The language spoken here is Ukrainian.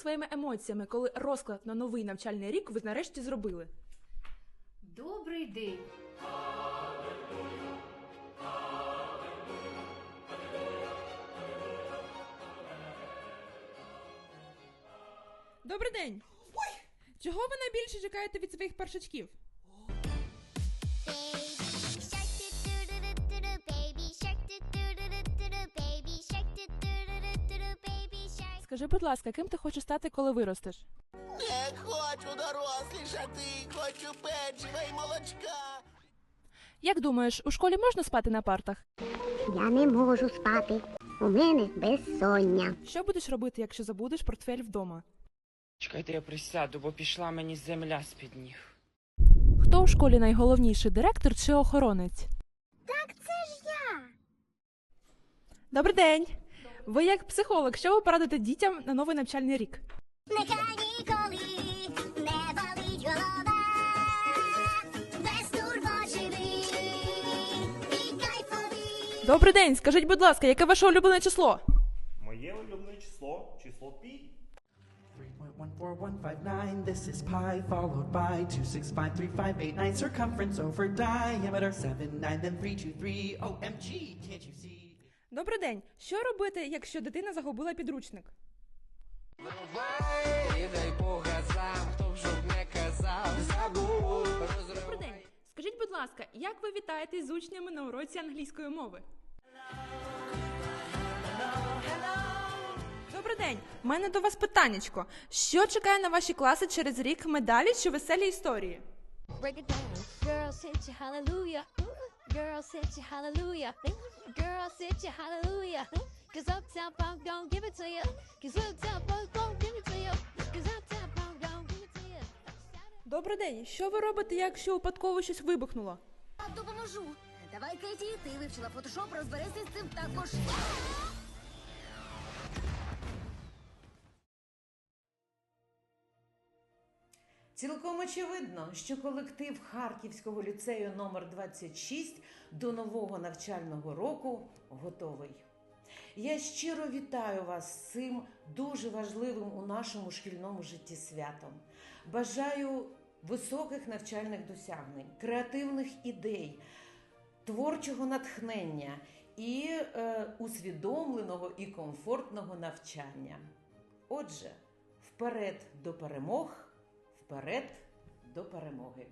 своїми емоціями, коли розклад на новий навчальний рік ви нарешті зробили? Добрий день. Добрий день! Ой! Чого ви найбільше чекаєте від своїх першачків? Скажи, будь ласка, ким ти хочеш стати, коли виростеш? Не хочу дорослішати, хочу печива і молочка. Як думаєш, у школі можна спати на партах? Я не можу спати. У мене безсоння. Що будеш робити, якщо забудеш портфель вдома? Чекайте, я присяду, бо пішла мені земля з-під ніг. Хто у школі найголовніший директор чи охоронець? Так це ж я. Добрий день! Ви як психолог, що ви порадите дітям на новий навчальний рік? Нехай ніколи не болить голова. Без турбот живи і кайфові. Добрий день! Скажіть, будь ласка, яке ваше улюблене число? Моє улюблене число число пі. 3.14159, this is pi, followed by 2653589, circumference over diameter 79, then 323, OMG, can't you see? Добрий день! Що робити, якщо дитина загубила підручник? І дай Бога сам, хто б щоб не казав, забув. Добрий день! Скажіть, будь ласка, як ви вітаєтесь з учнями на уроці англійської мови? Добрий день! У мене до вас питаннячко. Що чекає на ваші класи через рік медалі чи веселі історії? break it down. Girl, you hallelujah. Girl, sit you hallelujah. Girl, sit you hallelujah. Cause Uptown Funk don't give it to you. Cause Uptown Funk don't give it to you. Cause Uptown Funk don't give it to you. Добрий день! Що ви робите, якщо випадково щось вибухнуло? Я Допоможу. Давай, Кеті, ти вивчила фотошоп, розберися з цим також. Цілком очевидно, що колектив Харківського ліцею номер 26 до нового навчального року готовий. Я щиро вітаю вас з цим дуже важливим у нашому шкільному житті святом. Бажаю високих навчальних досягнень, креативних ідей, творчого натхнення і е, усвідомленого і комфортного навчання. Отже, вперед до перемог, вперед до перемоги.